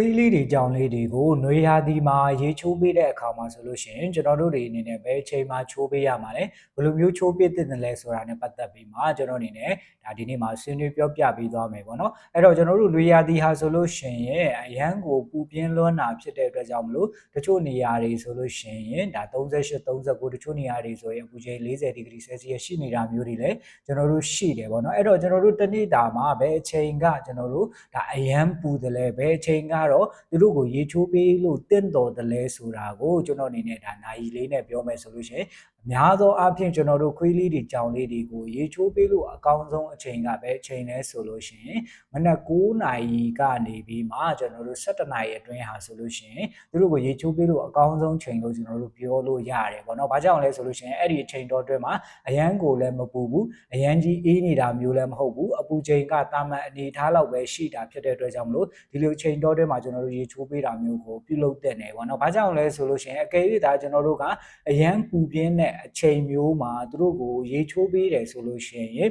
ခွေးလေးတွေကြောင်လေးတွေကိုနှွေရာသီမှာရေချိုးပေးတဲ့အခါမှာဆိုလို့ရှိရင်ကျွန်တော်တို့တွေအနေနဲ့ဘယ်အချိန်မှာချိုးပေးရမှာလဲဘယ်လိုမျိုးချိုးပေးသင့်တယ်လဲဆိုတာနဲ့ပတ်သက်ပြီးမှကျွန်တော်အနေနဲ့ဒါဒီနေ့မှာဆွေးနွေးပြောပြပေးသွားမယ်ပေါ့နော်အဲ့တော့ကျွန်တော်တို့နှွေရာသီဟာဆိုလို့ရှိရင်အရန်ကိုပူပြင်းလွန်းတာဖြစ်တဲ့အတွက်ကြောင့်မလို့တချို့နေရာတွေဆိုလို့ရှိရင်ဒါ38 39တချို့နေရာတွေဆိုရင်အပူချိန်40ဒီဂရီဆဲလ်စီယပ်ရှိနေတာမျိုးတွေလည်းကျွန်တော်တို့ရှိတယ်ပေါ့နော်အဲ့တော့ကျွန်တော်တို့တနေ့တာမှာဘယ်အချိန်ကကျွန်တော်တို့ဒါအရန်ပူတယ်လဲဘယ်အချိန်ကတော့သူတို့ကိုရေချိုးပေးလို့တင့်တော်တယ်လဲဆိုတာကိုကျွန်တော်အနေနဲ့ဒါနိုင်လေးနဲ့ပြောမယ်ဆိုလို့ရှိရင်အများသောအားဖြင့်ကျွန်တော်တို့ခွေးလေးတွေကြောင်လေးတွေကိုရေချိုးပေးလို့အကောင်းဆုံးအချိန်ကပဲအချိန်လဲဆိုလို့ရှိရင်မနက်9နာရီကနေပြီးမှကျွန်တော်တို့17နာရီအတွင်းဟာဆိုလို့ရှိရင်သူတို့ကိုရေချိုးပေးလို့အကောင်းဆုံးချိန်လို့ကျွန်တော်တို့ပြောလို့ရတယ်ပေါ့နော်။ဘာကြောင့်လဲဆိုလို့ရှိရင်အဲ့ဒီအချိန်တော်အတွင်းမှာအရန်ကိုလည်းမပူဘူးအရန်ကြီးအေးနေတာမျိုးလည်းမဟုတ်ဘူးအပူချိန်ကတာမန်အနေထားလောက်ပဲရှိတာဖြစ်တဲ့အတွက်ကြောင့်မလို့ဒီလိုအချိန်တော်အတွင်းမှာကျွန်တော်တို့ရေချိုးပေးတာမျိုးကိုပြုလုပ်တဲ့နေပေါ့နော်။ဘာကြောင့်လဲဆိုလို့ရှိရင်အကယ်၍ဒါကျွန်တော်တို့ကအရန်ပူပြင်းတဲ့အချိန်မျိုးမှာသူတို့ကိုရေချိုးပေးတယ်ဆိုလို့ရှိရင်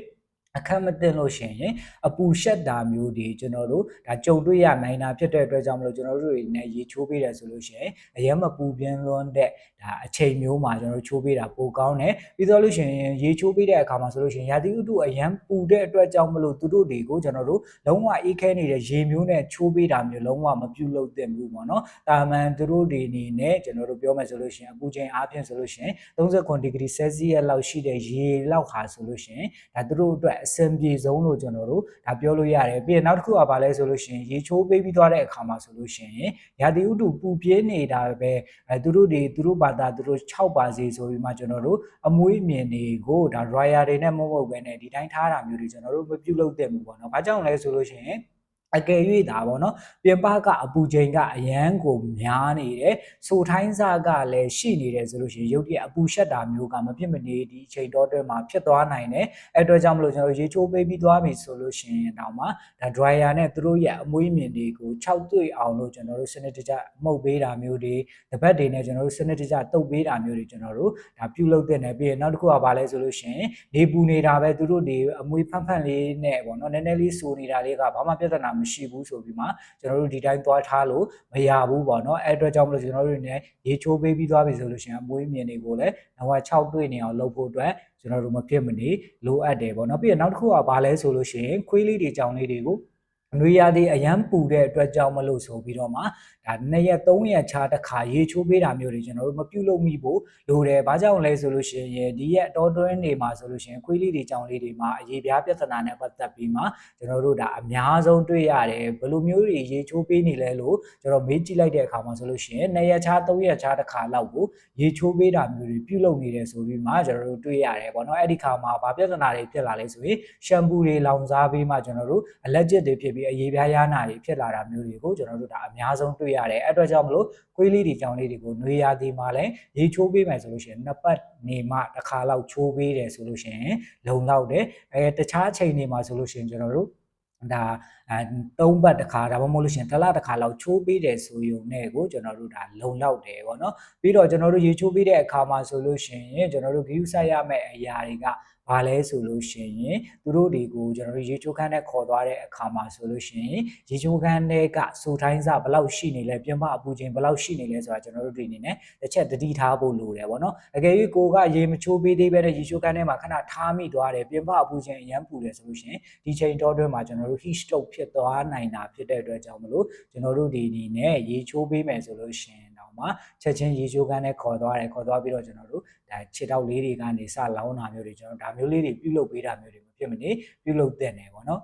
အခက်မတင်လို့ရှိရင်အပူရှက်တာမျိုးတွေကျွန်တော်တို့ဒါကြုံတွေ့ရနိုင်တာဖြစ်တဲ့အတွက်ကြောင့်မလို့ကျွန်တော်တို့တွေနဲ့ရေချိုးပေးတယ်ဆိုလို့ရှိရင်အရင်မပူပြင်းလွန်းတဲ့ဒါအချိန်မျိုးမှာကျွန်တော်တို့ချိုးပေးတာပိုကောင်းတယ်ပြီးတော့လို့ရှိရင်ရေချိုးပေးတဲ့အခါမှာဆိုလို့ရှိရင်ရာသီဥတုအရင်ပူတဲ့အတွက်ကြောင့်မလို့သူတို့တွေကိုကျွန်တော်တို့လုံးဝအေးခဲနေတဲ့ရေမျိုးနဲ့ချိုးပေးတာမျိုးလုံးဝမပြုလုပ်သင့်ဘူးပေါ့နော်တာမန်သူတို့တွေအနေနဲ့ကျွန်တော်တို့ပြောမယ်ဆိုလို့ရှိရင်အပူချိန်အားဖြင့်ဆိုလို့ရှိရင်39ဒီဂရီဆဲလ်စီယပ်လောက်ရှိတဲ့ရေလောက်ဟာဆိုလို့ရှိရင်ဒါသူတို့အတွက်အဆင်ပြေဆုံးလို့ကျွန်တော်တို့ဒါပြောလို့ရတယ်ပြီးရင်နောက်တစ်ခုကဘာလဲဆိုလို့ရှိရင်ရေချိုးပေးပြီးသွားတဲ့အခါမှာဆိုလို့ရှိရင်ရာသီဥတုပူပြင်းနေတာပဲအဲသူတို့တွေသူတို့ဘာသာသူတို့6ပါစေဆိုပြီးမှကျွန်တော်တို့အမွေးမြင်တွေကိုဒါ dryer တွေနဲ့မဟုတ်ဘူးပဲねဒီတိုင်းထားတာမျိုးတွေကျွန်တော်တို့မပြုလုပ်သင့်ဘူးပေါ့နော်။ဘာကြောင့်လဲဆိုလို့ရှိရင် အကယ်၍ဒါပေါ့နော်ပြင်ပကအပူချိန်ကအရန်ကိုများနေတယ်ဆိုထိုင်းစားကလည်းရှိနေတယ်ဆိုလို့ရှိရင်ရုပ်တရက်အပူရှက်တာမျိုးကမဖြစ်မနေဒီအချိန်တော့တွင်းမှာဖြစ်သွားနိုင်တယ်အဲ့အတွက်ကြောင့်မလို့ကျွန်တော်ရေချိုးပေးပြီးသွားပြီဆိုလို့ရှိရင်တော့မှဒါ dryer နဲ့သူတို့ရဲ့အမွှေးမြင်တွေကို6တွေ့အောင်လို့ကျွန်တော်တို့စနစ်တကျမှုတ်ပေးတာမျိုးတွေတပတ်တွေနဲ့ကျွန်တော်တို့စနစ်တကျတုပ်ပေးတာမျိုးတွေကျွန်တော်တို့ဒါပြုလုပ်တဲ့နယ်ပြီးရင်နောက်တစ်ခုကဘာလဲဆိုလို့ရှိရင်နေပူနေတာပဲသူတို့တွေအမွှေးဖန့်ဖန့်လေးနဲ့ပေါ့နော်နည်းနည်းလေးစိုးနေတာလေးကဘာမှပြဿနာမရှိဘူးဆိုပြီးမှကျွန်တော်တို့ဒီတိုင်းသွားထားလို့မရဘူးပေါ့နော်အဲ့အတွက်ကြောင့်မလို့ကျွန်တော်တို့နေရေချိုးပေးပြီးသွားပြီဆိုလို့ရှိရင်အမွေးမြင်တွေကိုလည်းနောက်6တွေ့နေအောင်လုပ်ဖို့အတွက်ကျွန်တော်တို့မဖြစ်မနေလိုအပ်တယ်ပေါ့နော်ပြီးရင်နောက်တစ်ခုကဘာလဲဆိုလို့ရှိရင်ခွေးလေးတွေကြောင်လေးတွေကို နွေရာသီအရန်ပူတဲ့အတွက်ကြောင့်မလို့ဆိုပြီးတော့မှဒါ2ရက်3ရက်ခြားတစ်ခါရေချိုးပေးတာမျိုးတွေကျွန်တော်တို့မပြုလုပ်မိဖို့လိုတယ်။ဘာကြောင့်လဲဆိုလို့ရှိရင်ဒီရက်တော်တွင်းနေမှာဆိုလို့ရှိရင်ခွေးလေးတွေကြောင်လေးတွေမှာအရေးပြားပြဿနာနဲ့ပတ်သက်ပြီးမှကျွန်တော်တို့ဒါအများဆုံးတွေ့ရတယ်။ဘယ်လိုမျိုးတွေရေချိုးပေးနေလဲလို့ကျွန်တော်မေးကြည့်လိုက်တဲ့အခါမှာဆိုလို့ရှိရင်2ရက်ခြား3ရက်ခြားတစ်ခါလောက်ကိုရေချိုးပေးတာမျိုးတွေပြုလုပ်နေတယ်ဆိုပြီးမှကျွန်တော်တို့တွေ့ရတယ်ပေါ့နော်။အဲ့ဒီခါမှာဘာပြဿနာတွေဖြစ်လာလဲဆိုရင်ရှမ်ပူတွေလောင်စားပြီးမှကျွန်တော်တို့အလက်ကျစ်တွေဖြစ်ပြီးအရေးပြားရနာတွေဖြစ်လာတာမျိုးတွေကိုကျွန်တော်တို့ဒါအများဆုံးတွေ့ရတယ်အဲ့အတွက်ကြောင့်မလို့ခွေးလေးတွေကြောင်လေးတွေကိုနှွေရာသီမှာလည်းရေချိုးပေးမယ်ဆိုလို့ရှိရင်နှစ်ပတ်နေမှတစ်ခါလောက်ချိုးပေးတယ်ဆိုလို့ရှိရင်လုံလောက်တယ်အဲတခြားအချိန်တွေမှာဆိုလို့ရှိရင်ကျွန်တော်တို့ဒါအဲ၃ဘတ်တစ်ခါဒါမှမဟုတ်လို့ရှင်တစ်လတစ်ခါလောက်ချိုးပေးတယ်ဆိုရုံနဲ့ကိုကျွန်တော်တို့ဒါလုံလောက်တယ်ပေါ့နော်ပြီးတော့ကျွန်တော်တို့ရေချိုးပေးတဲ့အခါမှာဆိုလို့ရှင်ကျွန်တော်တို့ဂရုစိုက်ရမယ့်အရာတွေက ဘာလဲဆိုလို့ရှိရင်သူတို့တွေကိုကျွန်တော်တို့ရေချိုးခန်းနဲ့ခေါ်သွားတဲ့အခါမှာဆိုလို့ရှိရင်ရေချိုးခန်းတွေကစူထိုင်းစဘယ်လောက်ရှိနေလဲပြင်ပအပူချိန်ဘယ်လောက်ရှိနေလဲဆိုတာကျွန်တော်တို့တွေအနေနဲ့တစ်ချက်တတိထားဖို့လိုတယ်ပေါ့နော်အကယ်၍ကိုကရေမချိုးပေးသေးပဲတဲ့ရေချိုးခန်းထဲမှာခဏထားမိသွားတယ်ပြင်ပအပူချိန်အရန်ပူတယ်ဆိုလို့ရှိရင်ဒီချိန်တော့တွင်းမှာကျွန်တော်တို့ heat stroke ဖြစ်သွားနိုင်တာဖြစ်တဲ့အတွက်ကြောင့်မလို့ကျွန်တော်တို့ဒီအနေနဲ့ရေချိုးပေးမယ်ဆိုလို့ရှိရင် မှာချက်ချင်းရေချိုးကန်းနဲ့ခေါ်သွားတယ်ခေါ်သွားပြီးတော့ကျွန်တော်တို့ဒါခြေထောက်လေးတွေကနေစလောင်းတာမျိုးတွေကျွန်တော်ဒါမျိုးလေးတွေပြုလုပ်ပေးတာမျိုးတွေမဖြစ်မနေပြုလုပ်တဲ့နေပေါ့နော်